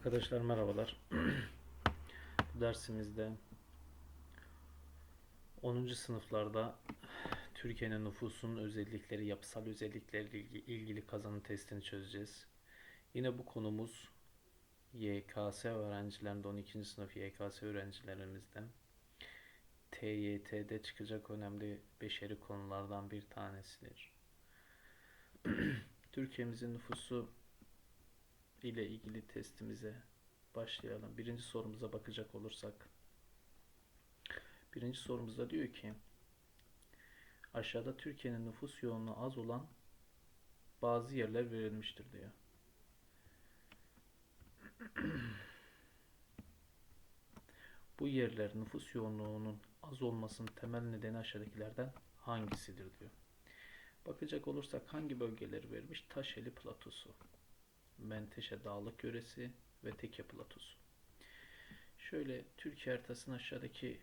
Arkadaşlar merhabalar. Bu dersimizde 10. sınıflarda Türkiye'nin nüfusunun özellikleri, yapısal özellikleri ilgili kazanım testini çözeceğiz. Yine bu konumuz YKS öğrencilerinde 12. sınıf YKS öğrencilerimizden TYT'de çıkacak önemli beşeri konulardan bir tanesidir. Türkiye'mizin nüfusu ile ilgili testimize başlayalım. Birinci sorumuza bakacak olursak. Birinci sorumuzda diyor ki aşağıda Türkiye'nin nüfus yoğunluğu az olan bazı yerler verilmiştir diyor. Bu yerler nüfus yoğunluğunun az olmasının temel nedeni aşağıdakilerden hangisidir diyor. Bakacak olursak hangi bölgeleri vermiş? Taşeli platosu. Menteşe Dağlık Yöresi ve Teke Platosu. Şöyle Türkiye haritasının aşağıdaki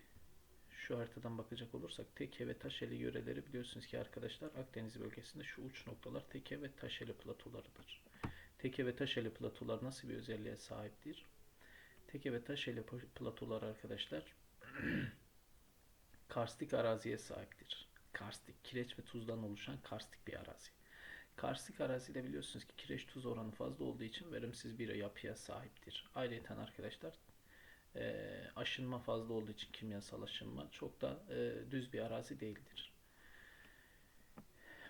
şu haritadan bakacak olursak Teke ve Taşeli yöreleri biliyorsunuz ki arkadaşlar Akdeniz bölgesinde şu uç noktalar Teke ve Taşeli platolarıdır. Teke ve Taşeli platolar nasıl bir özelliğe sahiptir? Teke ve Taşeli platolar arkadaşlar karstik araziye sahiptir. Karstik, kireç ve tuzdan oluşan karstik bir arazi. Karstik arazide biliyorsunuz ki kireç tuz oranı fazla olduğu için verimsiz bir yapıya sahiptir. Ayrıca arkadaşlar e, aşınma fazla olduğu için kimyasal aşınma çok da e, düz bir arazi değildir.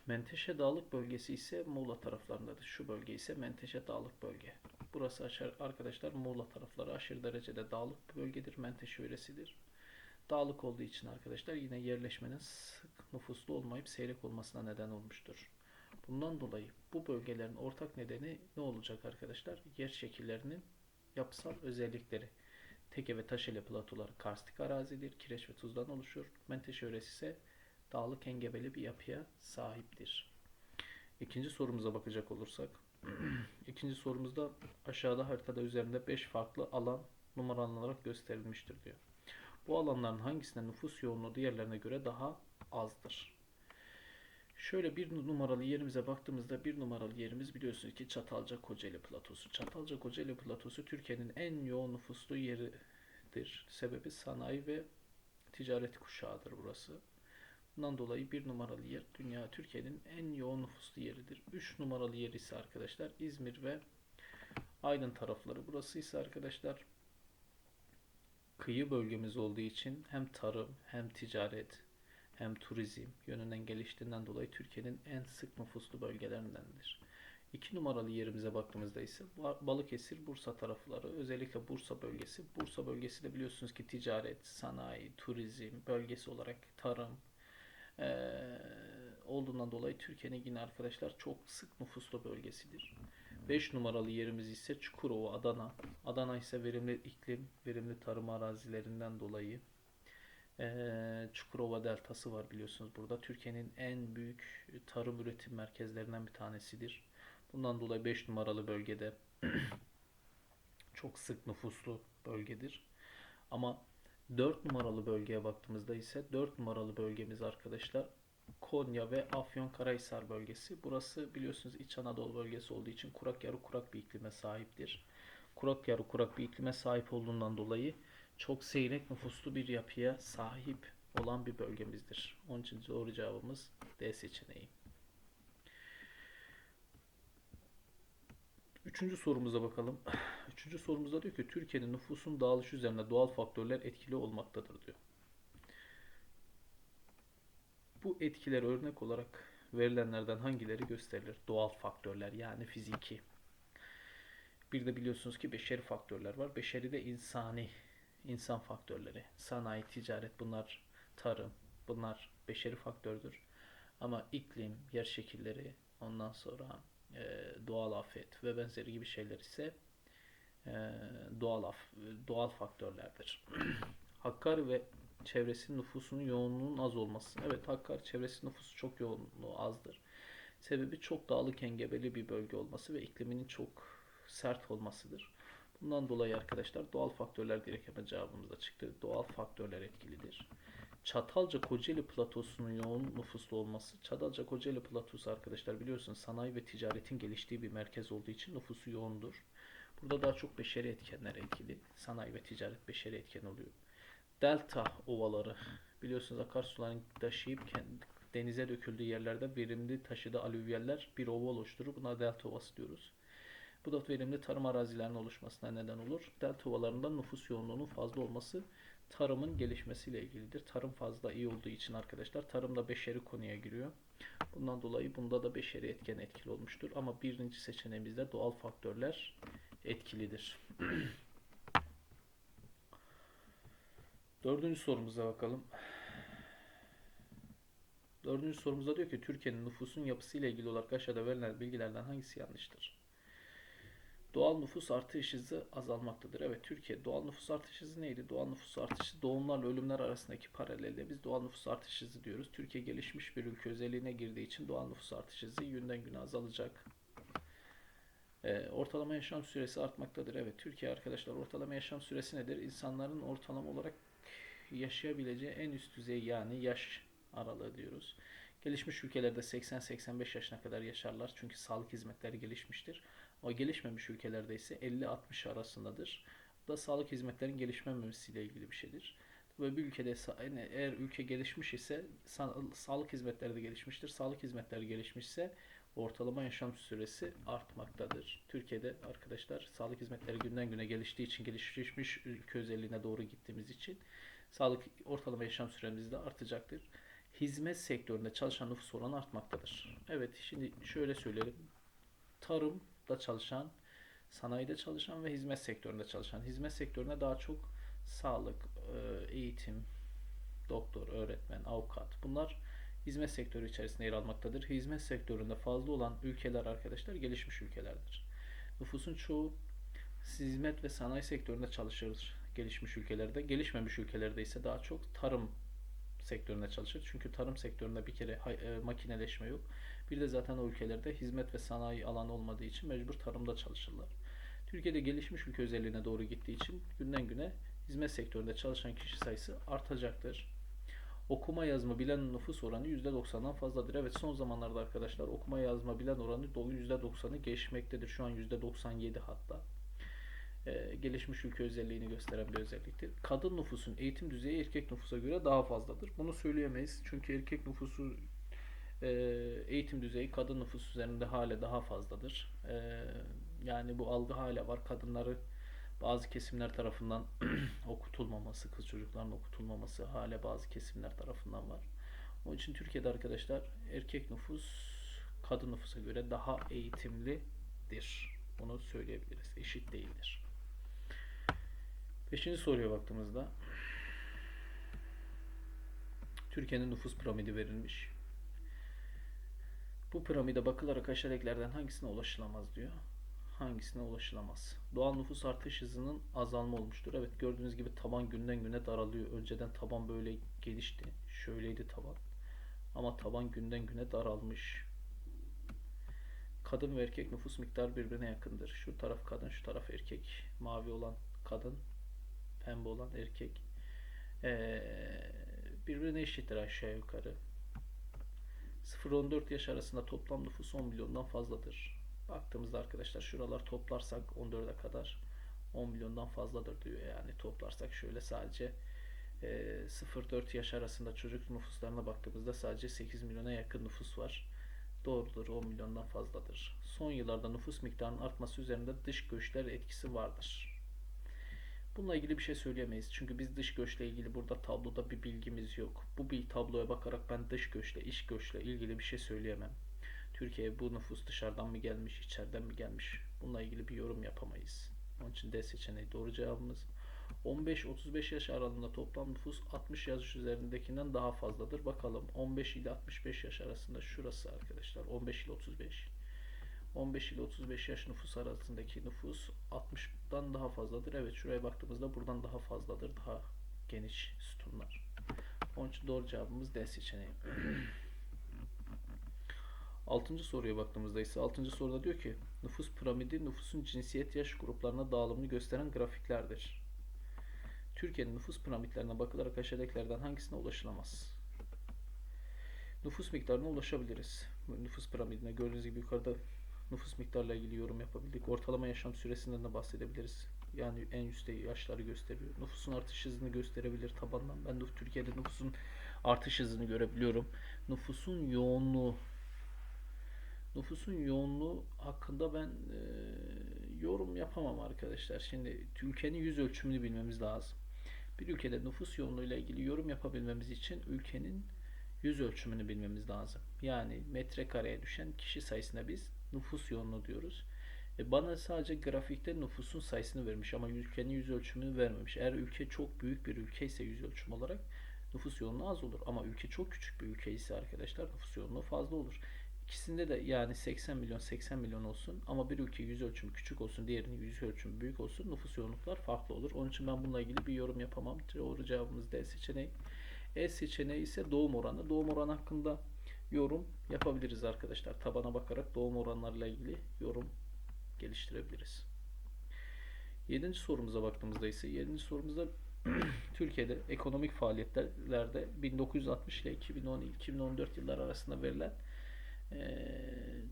Menteşe Dağlık bölgesi ise Muğla taraflarındadır. Şu bölge ise Menteşe Dağlık bölge. Burası arkadaşlar Muğla tarafları aşırı derecede dağlık bir bölgedir. Menteşe yöresidir. Dağlık olduğu için arkadaşlar yine yerleşmenin sık nüfuslu olmayıp seyrek olmasına neden olmuştur. Bundan dolayı bu bölgelerin ortak nedeni ne olacak arkadaşlar? Yer şekillerinin yapısal özellikleri. Teke ve Taşeli platoları karstik arazidir. Kireç ve tuzdan oluşur. Menteşe yöresi ise dağlık engebeli bir yapıya sahiptir. İkinci sorumuza bakacak olursak. ikinci sorumuzda aşağıda haritada üzerinde 5 farklı alan numaralanarak gösterilmiştir diyor. Bu alanların hangisinde nüfus yoğunluğu diğerlerine göre daha azdır? Şöyle bir numaralı yerimize baktığımızda bir numaralı yerimiz biliyorsunuz ki Çatalca Kocaeli Platosu. Çatalca Kocaeli Platosu Türkiye'nin en yoğun nüfuslu yeridir. Sebebi sanayi ve ticaret kuşağıdır burası. Bundan dolayı bir numaralı yer dünya Türkiye'nin en yoğun nüfuslu yeridir. Üç numaralı yer ise arkadaşlar İzmir ve Aydın tarafları. Burası ise arkadaşlar kıyı bölgemiz olduğu için hem tarım hem ticaret hem turizm yönünden geliştiğinden dolayı Türkiye'nin en sık nüfuslu bölgelerindendir. İki numaralı yerimize baktığımızda ise Balıkesir, Bursa tarafları, özellikle Bursa bölgesi. Bursa bölgesi de biliyorsunuz ki ticaret, sanayi, turizm bölgesi olarak tarım ee, olduğundan dolayı Türkiye'nin yine arkadaşlar çok sık nüfuslu bölgesidir. 5 numaralı yerimiz ise Çukurova, Adana. Adana ise verimli iklim, verimli tarım arazilerinden dolayı ee, Çukurova Deltası var biliyorsunuz burada. Türkiye'nin en büyük tarım üretim merkezlerinden bir tanesidir. Bundan dolayı 5 numaralı bölgede çok sık nüfuslu bölgedir. Ama 4 numaralı bölgeye baktığımızda ise 4 numaralı bölgemiz arkadaşlar Konya ve Afyonkarahisar bölgesi. Burası biliyorsunuz İç Anadolu bölgesi olduğu için kurak yarı kurak bir iklime sahiptir. Kurak yarı kurak bir iklime sahip olduğundan dolayı çok seyrek nüfuslu bir yapıya sahip olan bir bölgemizdir. Onun için doğru cevabımız D seçeneği. Üçüncü sorumuza bakalım. Üçüncü sorumuzda diyor ki Türkiye'nin nüfusun dağılışı üzerinde doğal faktörler etkili olmaktadır diyor. Bu etkiler örnek olarak verilenlerden hangileri gösterilir? Doğal faktörler yani fiziki. Bir de biliyorsunuz ki beşeri faktörler var. Beşeri de insani insan faktörleri, sanayi, ticaret bunlar tarım, bunlar beşeri faktördür. Ama iklim, yer şekilleri, ondan sonra e, doğal afet ve benzeri gibi şeyler ise e, doğal af, doğal faktörlerdir. Hakkari ve çevresinin nüfusunun yoğunluğunun az olması. Evet Hakkari çevresinin nüfusu çok yoğunluğu azdır. Sebebi çok dağlık engebeli bir bölge olması ve ikliminin çok sert olmasıdır. Bundan dolayı arkadaşlar doğal faktörler direkt hemen cevabımızda çıktı. Doğal faktörler etkilidir. Çatalca Kocaeli platosunun yoğun nüfuslu olması. Çatalca Kocaeli platosu arkadaşlar biliyorsunuz sanayi ve ticaretin geliştiği bir merkez olduğu için nüfusu yoğundur. Burada daha çok beşeri etkenler etkili. Sanayi ve ticaret beşeri etken oluyor. Delta ovaları biliyorsunuz akarsuların taşıyıp kendi denize döküldüğü yerlerde verimli taşıdığı alüvyeller bir ova oluşturur. Buna delta ovası diyoruz. Bu da verimli tarım arazilerinin oluşmasına neden olur. Delta ovalarında nüfus yoğunluğunun fazla olması tarımın gelişmesiyle ilgilidir. Tarım fazla iyi olduğu için arkadaşlar tarımda beşeri konuya giriyor. Bundan dolayı bunda da beşeri etken etkili olmuştur. Ama birinci seçeneğimizde doğal faktörler etkilidir. Dördüncü sorumuza bakalım. Dördüncü sorumuzda diyor ki Türkiye'nin nüfusun yapısıyla ilgili olarak aşağıda verilen bilgilerden hangisi yanlıştır? Doğal nüfus artış hızı azalmaktadır. Evet Türkiye doğal nüfus artış hızı neydi? Doğal nüfus artışı doğumlarla ölümler arasındaki paralelde biz doğal nüfus artış hızı diyoruz. Türkiye gelişmiş bir ülke özelliğine girdiği için doğal nüfus artış hızı günden güne azalacak. Ee, ortalama yaşam süresi artmaktadır. Evet Türkiye arkadaşlar ortalama yaşam süresi nedir? İnsanların ortalama olarak yaşayabileceği en üst düzey yani yaş aralığı diyoruz. Gelişmiş ülkelerde 80-85 yaşına kadar yaşarlar çünkü sağlık hizmetleri gelişmiştir. O gelişmemiş ülkelerde ise 50-60 arasındadır. Bu da sağlık hizmetlerinin gelişmemesiyle ilgili bir şeydir. Ve bir ülkede yani eğer ülke gelişmiş ise sağlık hizmetleri de gelişmiştir. Sağlık hizmetleri gelişmişse ortalama yaşam süresi artmaktadır. Türkiye'de arkadaşlar sağlık hizmetleri günden güne geliştiği için gelişmiş ülke özelliğine doğru gittiğimiz için sağlık ortalama yaşam süremiz de artacaktır. Hizmet sektöründe çalışan nüfus oranı artmaktadır. Evet şimdi şöyle söyleyelim. Tarımda çalışan, sanayide çalışan ve hizmet sektöründe çalışan. Hizmet sektöründe daha çok sağlık, eğitim, doktor, öğretmen, avukat bunlar hizmet sektörü içerisinde yer almaktadır. Hizmet sektöründe fazla olan ülkeler arkadaşlar gelişmiş ülkelerdir. Nüfusun çoğu hizmet ve sanayi sektöründe çalışır gelişmiş ülkelerde. Gelişmemiş ülkelerde ise daha çok tarım sektöründe çalışır. Çünkü tarım sektöründe bir kere e, makineleşme yok. Bir de zaten o ülkelerde hizmet ve sanayi alanı olmadığı için mecbur tarımda çalışırlar. Türkiye'de gelişmiş ülke özelliğine doğru gittiği için günden güne hizmet sektöründe çalışan kişi sayısı artacaktır. Okuma yazma bilen nüfus oranı %90'dan fazladır. Evet son zamanlarda arkadaşlar okuma yazma bilen oranı %90'ı geçmektedir. Şu an %97 hatta. Ee, gelişmiş ülke özelliğini gösteren bir özelliktir. Kadın nüfusun eğitim düzeyi erkek nüfusa göre daha fazladır. Bunu söyleyemeyiz. Çünkü erkek nüfusu e, eğitim düzeyi kadın nüfus üzerinde hala daha fazladır. E, yani bu algı hala var. Kadınları bazı kesimler tarafından okutulmaması, kız çocukların okutulmaması hala bazı kesimler tarafından var. Onun için Türkiye'de arkadaşlar erkek nüfus kadın nüfusa göre daha eğitimlidir. Bunu söyleyebiliriz. Eşit değildir. Beşinci soruya baktığımızda Türkiye'nin nüfus piramidi verilmiş. Bu piramide bakılarak aşağıdakilerden hangisine ulaşılamaz diyor hangisine ulaşılamaz? Doğal nüfus artış hızının azalma olmuştur. Evet gördüğünüz gibi taban günden güne daralıyor. Önceden taban böyle gelişti. Şöyleydi taban. Ama taban günden güne daralmış. Kadın ve erkek nüfus miktarı birbirine yakındır. Şu taraf kadın, şu taraf erkek. Mavi olan kadın, pembe olan erkek. Ee, birbirine eşittir aşağı yukarı. 0-14 yaş arasında toplam nüfus 10 milyondan fazladır. Baktığımızda arkadaşlar şuralar toplarsak 14'e kadar 10 milyondan fazladır diyor. Yani toplarsak şöyle sadece e, 0-4 yaş arasında çocuk nüfuslarına baktığımızda sadece 8 milyona yakın nüfus var. Doğrudur 10 milyondan fazladır. Son yıllarda nüfus miktarının artması üzerinde dış göçler etkisi vardır. Bununla ilgili bir şey söyleyemeyiz. Çünkü biz dış göçle ilgili burada tabloda bir bilgimiz yok. Bu bir tabloya bakarak ben dış göçle, iş göçle ilgili bir şey söyleyemem. Türkiye'ye bu nüfus dışarıdan mı gelmiş, içeriden mi gelmiş? Bununla ilgili bir yorum yapamayız. Onun için D seçeneği doğru cevabımız. 15-35 yaş aralığında toplam nüfus 60 yaş üzerindekinden daha fazladır. Bakalım 15 ile 65 yaş arasında şurası arkadaşlar 15 ile 35. 15 ile 35 yaş nüfus arasındaki nüfus 60'dan daha fazladır. Evet şuraya baktığımızda buradan daha fazladır. Daha geniş sütunlar. Onun için doğru cevabımız D seçeneği. Altıncı soruya baktığımızda ise altıncı soruda diyor ki nüfus piramidi nüfusun cinsiyet yaş gruplarına dağılımını gösteren grafiklerdir. Türkiye'nin nüfus piramitlerine bakılarak aşağıdakilerden hangisine ulaşılamaz? Nüfus miktarına ulaşabiliriz. Nüfus piramidine gördüğünüz gibi yukarıda Nüfus miktarıyla ilgili yorum yapabildik. Ortalama yaşam süresinden de bahsedebiliriz. Yani en üstte yaşları gösteriyor. Nüfusun artış hızını gösterebilir tabandan. Ben de Türkiye'de nüfusun artış hızını görebiliyorum. Nüfusun yoğunluğu nüfusun yoğunluğu hakkında ben e, yorum yapamam arkadaşlar. Şimdi ülkenin yüz ölçümünü bilmemiz lazım. Bir ülkede nüfus yoğunluğuyla ilgili yorum yapabilmemiz için ülkenin yüz ölçümünü bilmemiz lazım. Yani metrekareye düşen kişi sayısına biz nüfus yoğunluğu diyoruz. E bana sadece grafikte nüfusun sayısını vermiş ama ülkenin yüz ölçümünü vermemiş. Eğer ülke çok büyük bir ülke ise yüz ölçüm olarak nüfus yoğunluğu az olur. Ama ülke çok küçük bir ülke ise arkadaşlar nüfus yoğunluğu fazla olur. İkisinde de yani 80 milyon 80 milyon olsun ama bir ülke yüz ölçümü küçük olsun diğerinin yüz ölçümü büyük olsun nüfus yoğunluklar farklı olur. Onun için ben bununla ilgili bir yorum yapamam. Doğru cevabımız D seçeneği. E seçeneği ise doğum oranı. Doğum oranı hakkında yorum yapabiliriz arkadaşlar. Tabana bakarak doğum oranlarıyla ilgili yorum geliştirebiliriz. Yedinci sorumuza baktığımızda ise yedinci sorumuzda Türkiye'de ekonomik faaliyetlerde 1960 ile 2010-2014 yıllar arasında verilen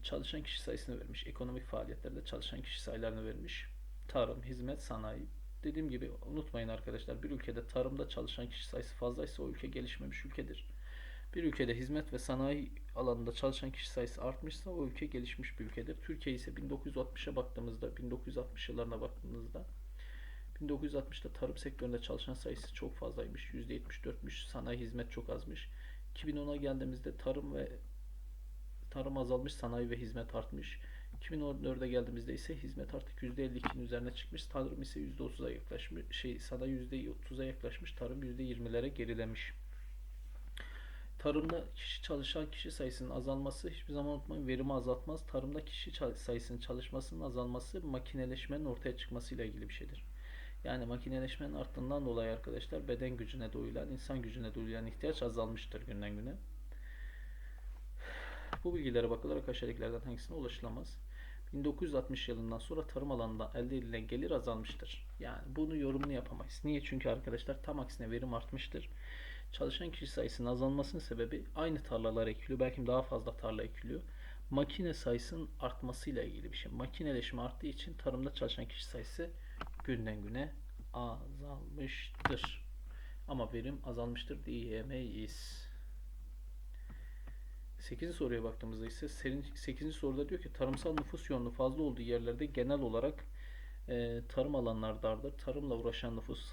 çalışan kişi sayısını vermiş. Ekonomik faaliyetlerde çalışan kişi sayılarını vermiş. Tarım, hizmet, sanayi. Dediğim gibi unutmayın arkadaşlar bir ülkede tarımda çalışan kişi sayısı fazlaysa o ülke gelişmemiş ülkedir. Bir ülkede hizmet ve sanayi alanında çalışan kişi sayısı artmışsa o ülke gelişmiş bir ülkedir. Türkiye ise 1960'a baktığımızda, 1960 yıllarına baktığımızda 1960'da tarım sektöründe çalışan sayısı çok fazlaymış. %74'müş. Sanayi hizmet çok azmış. 2010'a geldiğimizde tarım ve tarım azalmış, sanayi ve hizmet artmış. 2014'e geldiğimizde ise hizmet artık %52'nin üzerine çıkmış. Tarım ise %30'a yaklaşmış. Şey, sanayi %30'a yaklaşmış. Tarım %20'lere gerilemiş. Tarımda kişi çalışan kişi sayısının azalması hiçbir zaman unutmayın verimi azaltmaz. Tarımda kişi sayısının çalışmasının azalması makineleşmenin ortaya çıkmasıyla ilgili bir şeydir. Yani makineleşmenin arttığından dolayı arkadaşlar beden gücüne duyulan, insan gücüne duyulan ihtiyaç azalmıştır günden güne. Bu bilgilere bakılarak aşağıdakilerden hangisine ulaşılamaz? 1960 yılından sonra tarım alanında elde edilen gelir azalmıştır. Yani bunu yorumunu yapamayız. Niye? Çünkü arkadaşlar tam aksine verim artmıştır. Çalışan kişi sayısının azalmasının sebebi aynı tarlalar ekiliyor. Belki daha fazla tarla ekiliyor. Makine sayısının artmasıyla ilgili bir şey. Makineleşme arttığı için tarımda çalışan kişi sayısı günden güne azalmıştır. Ama verim azalmıştır diyemeyiz. 8. soruya baktığımızda ise 8. soruda diyor ki tarımsal nüfus yoğunluğu fazla olduğu yerlerde genel olarak e, tarım alanları dardır. Tarımla uğraşan nüfus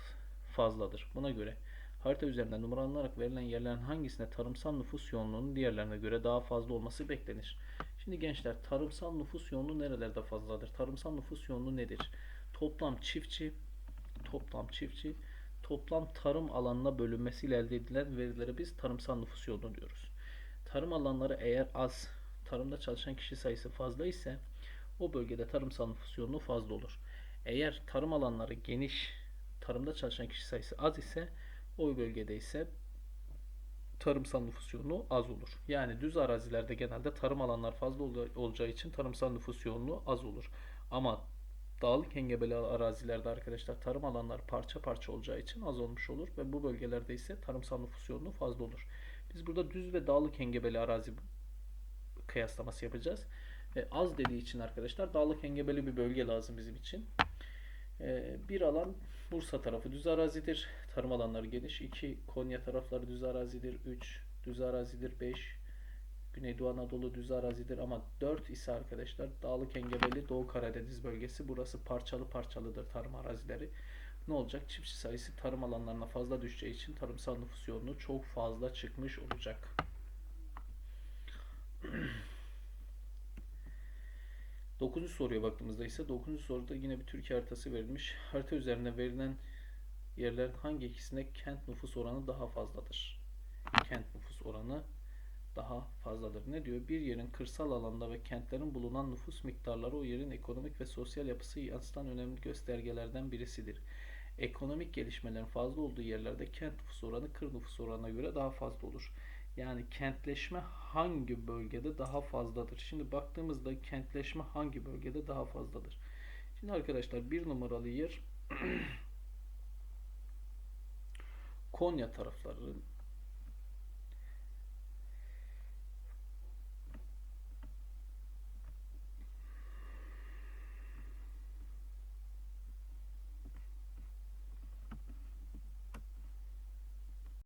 fazladır. Buna göre harita üzerinden numaralanarak verilen yerlerin hangisinde tarımsal nüfus yoğunluğunun diğerlerine göre daha fazla olması beklenir? Şimdi gençler tarımsal nüfus yoğunluğu nerelerde fazladır? Tarımsal nüfus yoğunluğu nedir? Toplam çiftçi, toplam çiftçi, toplam tarım alanına bölünmesiyle elde edilen verilere biz tarımsal nüfus yoğunluğu diyoruz. Tarım alanları eğer az, tarımda çalışan kişi sayısı fazla ise o bölgede tarımsal nüfus yoğunluğu fazla olur. Eğer tarım alanları geniş, tarımda çalışan kişi sayısı az ise o bölgede ise tarımsal nüfus yoğunluğu az olur. Yani düz arazilerde genelde tarım alanlar fazla olacağı için tarımsal nüfus yoğunluğu az olur. Ama dağlık engebeli arazilerde arkadaşlar tarım alanlar parça parça olacağı için az olmuş olur ve bu bölgelerde ise tarımsal nüfus yoğunluğu fazla olur. Biz burada düz ve dağlık engebeli arazi kıyaslaması yapacağız. E, az dediği için arkadaşlar dağlık engebeli bir bölge lazım bizim için. E, bir alan Bursa tarafı düz arazidir. Tarım alanları geniş. 2 Konya tarafları düz arazidir. 3 düz arazidir. 5 Güneydoğu Anadolu düz arazidir ama 4 ise arkadaşlar dağlık engebeli Doğu Karadeniz bölgesi. Burası parçalı parçalıdır tarım arazileri ne olacak? Çiftçi sayısı tarım alanlarına fazla düşeceği için tarımsal nüfus yoğunluğu çok fazla çıkmış olacak. Dokuzuncu soruya baktığımızda ise dokuzuncu soruda yine bir Türkiye haritası verilmiş. Harita üzerinde verilen yerlerin hangi ikisinde kent nüfus oranı daha fazladır? Kent nüfus oranı daha fazladır. Ne diyor? Bir yerin kırsal alanda ve kentlerin bulunan nüfus miktarları o yerin ekonomik ve sosyal yapısı yansıtan önemli göstergelerden birisidir ekonomik gelişmelerin fazla olduğu yerlerde kent nüfus oranı kır nüfus oranına göre daha fazla olur. Yani kentleşme hangi bölgede daha fazladır? Şimdi baktığımızda kentleşme hangi bölgede daha fazladır? Şimdi arkadaşlar bir numaralı yer Konya tarafları